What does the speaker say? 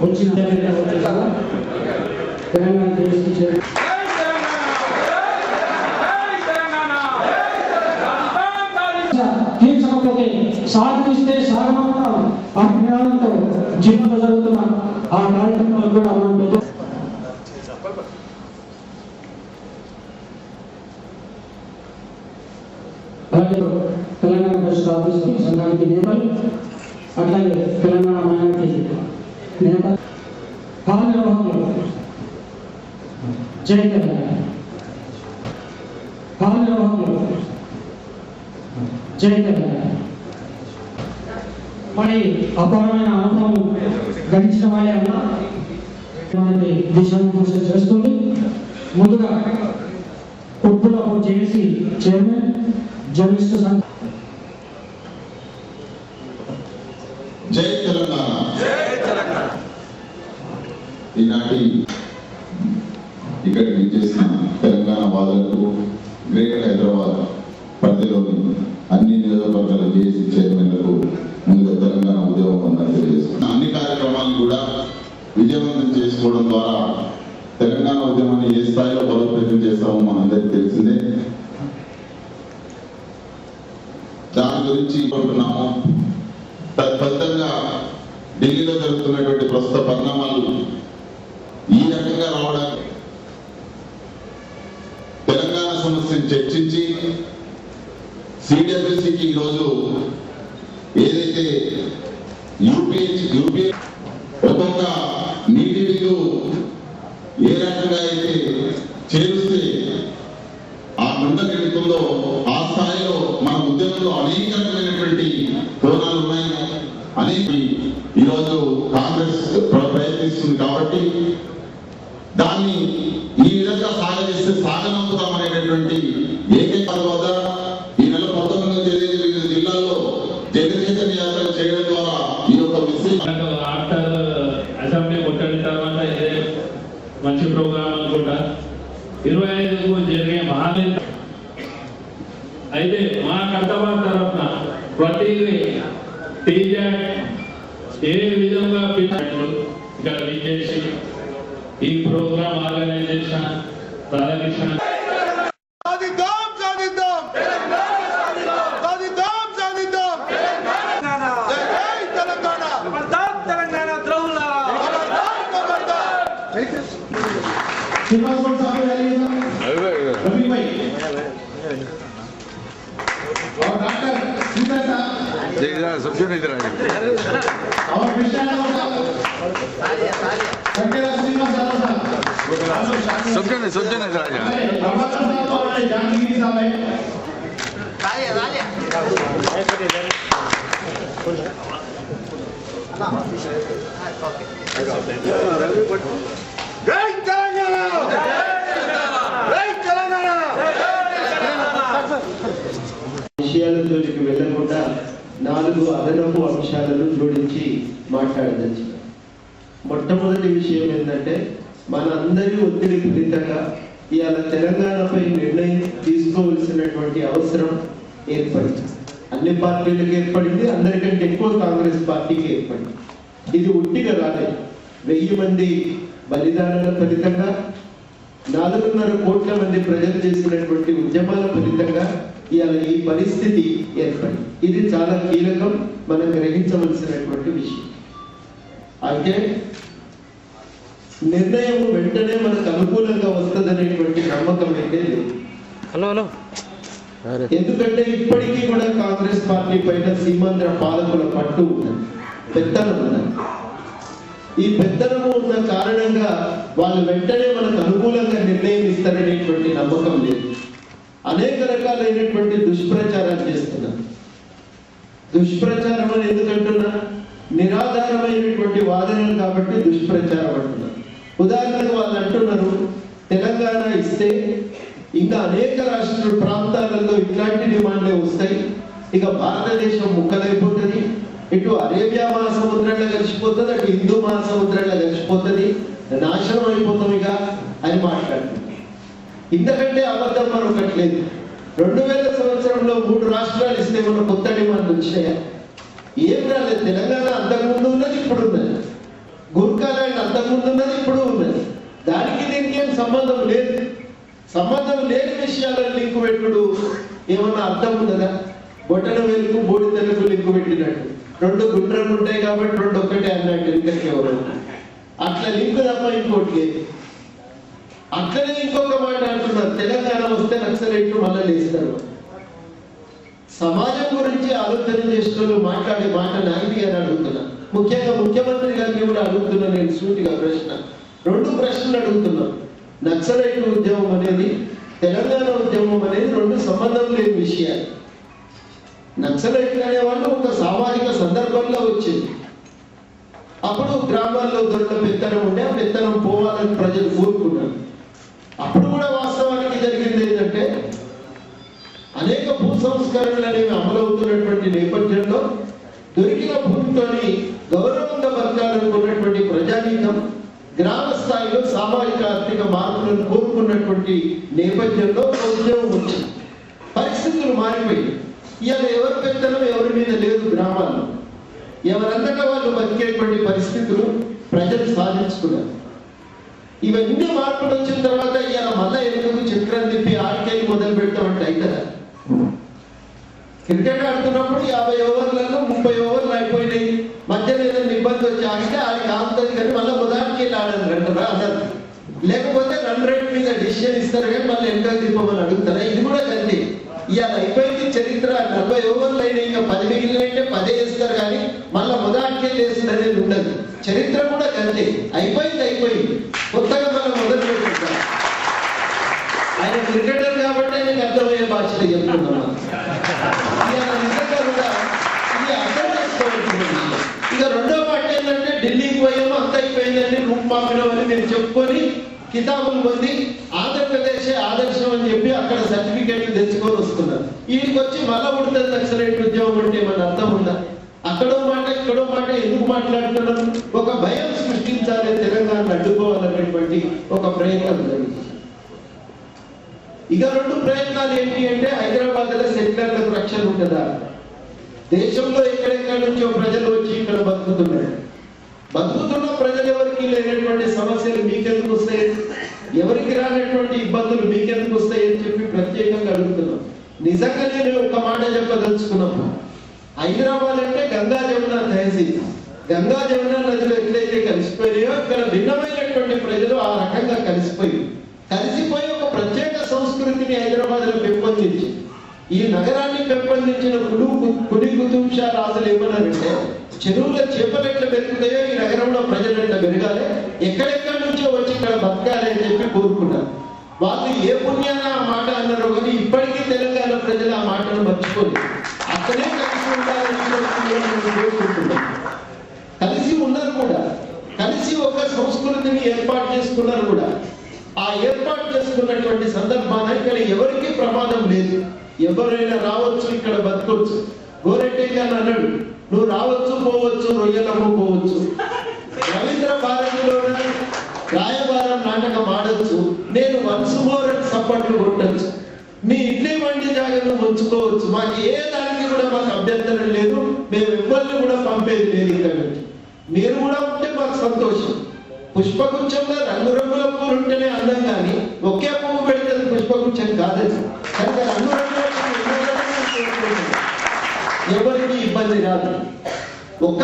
వచ్చిన తెలంగాణ దేశం చేరు తీర్చకపోతే సాధిస్తే సాగమంటాం ఆ జ్ఞానంతో జీవన జరుగుతున్న ఆ కార్యక్రమాలు కూడా మనం తెలంగాణ పరిషత్ ఆఫీస్ సంఘానికి నేతలు అట్లాగే తెలంగాణ మైనార్టీ నేత కార్యనిర్వాహకులు జై మరి అపారమైన అనుభవం గడిచిన వాళ్ళే అన్నా. మనకి దిశానిర్దేశం చేస్తుంది. ముందుగా ఉప్పులకు చేసి చైర్మన్ జర్నలిస్టు సంఘ జై తెలంగాణ ఈనాటి ఇక్కడికి చేసిన తెలంగాణ వాదులకు గ్రేటర్ హైదరాబాద్ పరిధిలోని అన్ని నియోజకవర్గాల జేఏసీ చైర్మన్లకు ముందుగా తెలంగాణ ఉద్యోగ పొందాలని తెలియజేస్తున్నాను అన్ని కార్యక్రమాలను కూడా విజయవంతం చేసుకోవడం ద్వారా తెలంగాణ ఉద్యమాన్ని ఏ స్థాయిలో బలోపేతం చేస్తామో మనందరికీ తెలిసిందే. దాని గురించి కొంటున్నాము తత్ఫలితంగా ఢిల్లీలో జరుగుతున్నటువంటి ప్రస్తుత పరిణామాలు ఈ రకంగా రావడానికి గురించి చర్చించి సిడబ్ల్యూసికి ఈరోజు ఏదైతే యూపీఏ యూపీ ఒక్కొక్క నీటి బిల్లు ఏ రకంగా అయితే చేరుస్తే ఆ మండలి వెళుతుందో ఆ స్థాయిలో మన ఉద్యమంలో అనేక రకమైనటువంటి కోణాలు ఉన్నాయి. అనేక ఈరోజు కాంగ్రెస్ ఒకటి తర్వాత ఇదే మంచి ప్రోగ్రామ్ అనుకుంటా. ఇరవై ఐదుకు జరిగే మహానేత అయితే మా కర్తవ్యం తరఫున ప్రతి టీజెడ్ ఏ విధంగా ఇక్కడ విచ్చేసి ఈ ప్రోగ్రామ్ ఆర్గనైజేషన్ రాధాకృష్ణ ರವಿಮೈ ಅವ್ರ ಡಾಕ್ಟರ್ ಸೀತಾಂತ ಸಬ್ಜೆಕ್ಟ್ ಇದ್ರ ಅವ್ರ ಶ್ರೀನಿವಾಸ ಸಬ್ಜೆಕ್ಟ್ ಸಬ್ಜೆಕ್ಟ್ ಇದ್ರ ಜಾಹ್ನಗಿರಿ ಸಾಬ್ ರವಿ ಭಟ್ ಜೈ ತೆಲಂಗಾಣ విషయాలలోకి వెళ్ళకుండా నాలుగు అదనపు అంశాలను జోడించి మాట్లాడదచ్చు మొట్టమొదటి విషయం ఏంటంటే మన అందరి ఒత్తిడి ఫలితంగా ఇవాళ తెలంగాణపై నిర్ణయం తీసుకోవలసినటువంటి అవసరం ఏర్పడింది. అన్ని పార్టీలకు ఏర్పడింది అందరికంటే ఎక్కువ కాంగ్రెస్ పార్టీకి ఏర్పడింది. ఇది ఒట్టిగా రాలేదు వెయ్యి మంది బలిదానాల ఫలితంగా నాలుగున్నర కోట్ల మంది ప్రజలు చేసినటువంటి ఉద్యమాల ఫలితంగా ఇవాళ ఈ పరిస్థితి ఏర్పడింది. ఇది చాలా కీలకం మనం గ్రహించవలసినటువంటి విషయం. అయితే నిర్ణయం వెంటనే మనకు అనుకూలంగా వస్తుందనేటువంటి నమ్మకం అయితే లేదు. Hello hello. ఎందుకంటే ఇప్పటికీ కూడా కాంగ్రెస్ పార్టీ పైన సీమాంధ్ర పాలకుల పట్టు ఉన్నది. పెత్తనం ఉన్నది. ఈ పెత్తనము ఉన్న కారణంగా వాళ్ళు వెంటనే మనకు అనుకూలంగా నిర్ణయం ఇస్తారనేటువంటి నమ్మకం లేదు. అనేక రకాలైనటువంటి దుష్ప్రచారాలు చేస్తున్నారు. దుష్ప్రచారం అని ఎందుకంటున్నా? నిరాధారమైనటువంటి వాదనలు కాబట్టి దుష్ప్రచారం అంటున్నారు. ఉదాహరణకు వాళ్ళు అంటున్నారు తెలంగాణ ఇస్తే ఇంకా అనేక రాష్ట్ర ప్రాంతాలలో ఇట్లాంటి డిమాండ్లే వస్తాయి. ఇక భారతదేశం ముక్కలైపోతుంది. ఇటు అరేబియా మహాసముద్రంలో కలిసిపోతుంది అటు హిందూ మహాసముద్రంలో కలిసిపోతుంది. నాశనం అయిపోతాం ఇక అని మాట్లాడుతుంది. ఇంతకంటే అబద్ధం మరొకటి రెండు వేల సంవత్సరంలో మూడు రాష్ట్రాలు ఇస్తే మన కొత్త డిమాండ్ వచ్చినాయా ఏం రాలేదు. తెలంగాణ అంతకుముందు ఉన్నది ఇప్పుడు ఉన్నది. అంతకుముందు ఉన్నది ఇప్పుడు ఉన్నది. దానికి దీనికి ఏం సంబంధం లేదు. సంబంధం లేని విషయాలను లింకు పెట్టుడు ఏమన్నా అర్థం ఉన్నదా? బొట్టన వెలుగు బోడి లింకు పెట్టినట్టు. రెండు గుండ్రలు ఉంటాయి కాబట్టి రెండు ఒక్కటే అన్నట్టు ఇక్కడికి ఎవరు? అట్లా లింక్ తప్ప ఇంకోటి లేదు అట్లనే ఇంకొక మాట అంటున్నారు. తెలంగాణ వస్తే నక్సలైట్లు మళ్ళీ లేస్తారు. సమాజం గురించి ఆలోచన చేసుకుని మాట్లాడే మాట నాయకుడి అని అడుగుతున్నా. ముఖ్యంగా ముఖ్యమంత్రి గారిని కూడా అడుగుతున్నా నేను సూటిగా ప్రశ్న. రెండు ప్రశ్నలు అడుగుతున్నా. నక్సలైట్ ఉద్యమం అనేది తెలంగాణ ఉద్యమం అనేది రెండు సంబంధం లేని విషయాలు. నక్సలైట్లు అనేవాళ్ళు ఒక సామాజిక సందర్భంలో వచ్చింది అప్పుడు గ్రామాల్లో దొరికిన పెత్తనం ఉండే విత్తనం పెత్తనం పోవాలని ప్రజలు కోరుకున్నారు అప్పుడు కూడా వాస్తవానికి జరిగింది ఏంటంటే అనేక భూ సంస్కరణలు అనేవి అమలవుతున్నటువంటి నేపథ్యంలో దొరికిన భూమితోని గౌరవంగా ఉన్నటువంటి ప్రజానీకం గ్రామ స్థాయిలో సామాజిక ఆర్థిక మార్పులను కోరుకున్నటువంటి నేపథ్యంలో ఉద్యోగం వచ్చింది. పరిస్థితులు మారిపోయి ఇవాళ ఎవరి పెత్తనం ఎవరి మీద లేదు గ్రామాల్లో. ఎవరంతటా వాళ్ళు బతికేటువంటి పరిస్థితులు ప్రజలు సాధించుకున్నారు. ఇవన్నీ మార్పులు వచ్చిన తర్వాత ఇవాళ మళ్ళా ఎందుకు చక్రం తిప్పి ఆడికెళ్ళి మొదలు పెట్టామంటే అవుతుందా క్రికెట్ ఆడుతున్నప్పుడు యాభై ఓవర్లలో ముప్పై ఓవర్లు అయిపోయినాయి. మధ్యలో ఏదైనా ఇబ్బంది వచ్చి ఆడితే ఆడికి ఆగుతుంది కానీ మళ్ళీ మొదటికి వెళ్ళి ఆడదు అంటారా అన్నారు లేకపోతే రన్ రేట్ మీద డిసిషన్ ఇస్తారు కానీ మళ్ళీ వెనక తిప్పమని అడుగుతారా ఇది కూడా అంతే ఇవాళ అయిపోయింది చరిత్ర నలభై ఓవర్లు అయినా ఇంకా పది మిగిలినంటే పదే వేస్తారు కానీ మళ్ళీ మొదటికి వెళ్ళి వేస్తుంది అనేది ఉండదు చరిత్ర కూడా అంతే అయిపోయింది అయిపోయింది కొత్తగా మనం మొదలు పెట్టుకుంటాం ఆయన క్రికెటర్ కాబట్టి ఆయనకి అర్థమయ్యే భాషలో చెప్తున్నాం అర్థం ఇక రెండో మాట ఏంటంటే ఢిల్లీకి పోయాము అంత అయిపోయిందండి రూప్ పంపినామని మేము చెప్పుకొని కితాబులు పొంది ఆంధ్రప్రదేశ్ ఆదర్శం అని చెప్పి అక్కడ సర్టిఫికేట్లు తెచ్చుకొని వస్తున్నారు. వీడికి వచ్చి మళ్ళా ఉడుతుంది నక్సలైట్ ఉద్యోగం అంటే మన అర్థం ఉందా? అక్కడో మాట ఇక్కడో మాట ఎందుకు మాట్లాడుతున్నారు? ఒక భయం సృష్టించాలి తెలంగాణ అడ్డుకోవాలనేటువంటి ఒక ప్రయత్నం జరిగింది. ఇక రెండు ప్రయత్నాలు ఏంటి అంటే హైదరాబాద్లో సెటిలర్లకు రక్షణ ఉంటుందా? దేశంలో ఎక్కడెక్కడ నుంచో ప్రజలు వచ్చి ఇక్కడ బతుకుతున్నారు. బతుకుతున్న ప్రజలు ఎవరికి లేనటువంటి సమస్యలు మీకెందుకు వస్తాయి? ఎవరికి రానటువంటి ఇబ్బందులు మీకెందుకు వస్తాయి అని చెప్పి ప్రత్యేకంగా అడుగుతున్నాం. నిజంగా నేను ఒక మాట చెప్పదలుచుకున్నాము హైదరాబాద్ అంటే గంగా జమున తహసీల్ గంగా జమున నదులు ఎట్లయితే కలిసిపోయాయో ఇక్కడ భిన్నమైనటువంటి ప్రజలు ఆ రకంగా కలిసిపోయి కలిసిపోయి ఒక ప్రత్యేక సంస్కృతిని హైదరాబాద్లో పెంపొందించి ఈ నగరాన్ని పెంపొందించిన కుడు కుడి కుతుబ్ షా రాజులు ఏమన్నారంటే చెరువుల చేపలు ఎట్లా పెరుగుతాయో ఈ నగరంలో ప్రజలు ఎట్లా పెరగాలి ఎక్కడెక్కడి నుంచో వచ్చి ఇక్కడ బతకాలి అని చెప్పి కోరుకున్నారు. వాళ్ళు ఏ పుణ్యాన ఆ మాట అన్నారో కానీ ఇప్పటికీ తెలంగాణ ప్రజలు ఆ మాటను మర్చిపోలేదు అక్కడే కలిసి ఉండాలని కోరుకుంటున్నారు. కలిసి ఉన్నారు కూడా. కలిసి ఒక సంస్కృతిని ఏర్పాటు చేసుకున్నారు కూడా. ఆ ఏర్పాటు చేసుకున్నటువంటి సందర్భాన ఇక్కడ ఎవరికి ప్రమాదం లేదు. ఎవరైనా రావచ్చు ఇక్కడ బతకొచ్చు. గోరెడ్డి గారు అన్నాడు నువ్వు రావచ్చు పోవచ్చు రొయ్యలమ్మ పోవచ్చు. రవీంద్ర భారతిలోన రాయబారం నాటకం ఆడచ్చు. నేను వన్స్ మోర్ సప్పట్లు కొట్టచ్చు మీ ఇడ్లీ వండి జాగ్రత్తలు ఉంచుకోవచ్చు. మాకు ఏ దానికి కూడా మాకు అభ్యంతరం లేదు. మేము ఎవరిని కూడా పంపేది లేదు ఇక్కడ. మీరు కూడా ఉంటే మాకు సంతోషం. పుష్పగుచ్చంలో రంగురంగుల పువ్వులు ఉంటేనే అందం కానీ ఒకే పువ్వు పెడితే అది పుష్పగుచ్చం కాదని కనుక రంగురంగుల పువ్వులు ఎవరికి ఇబ్బంది రాదు. ఒక్క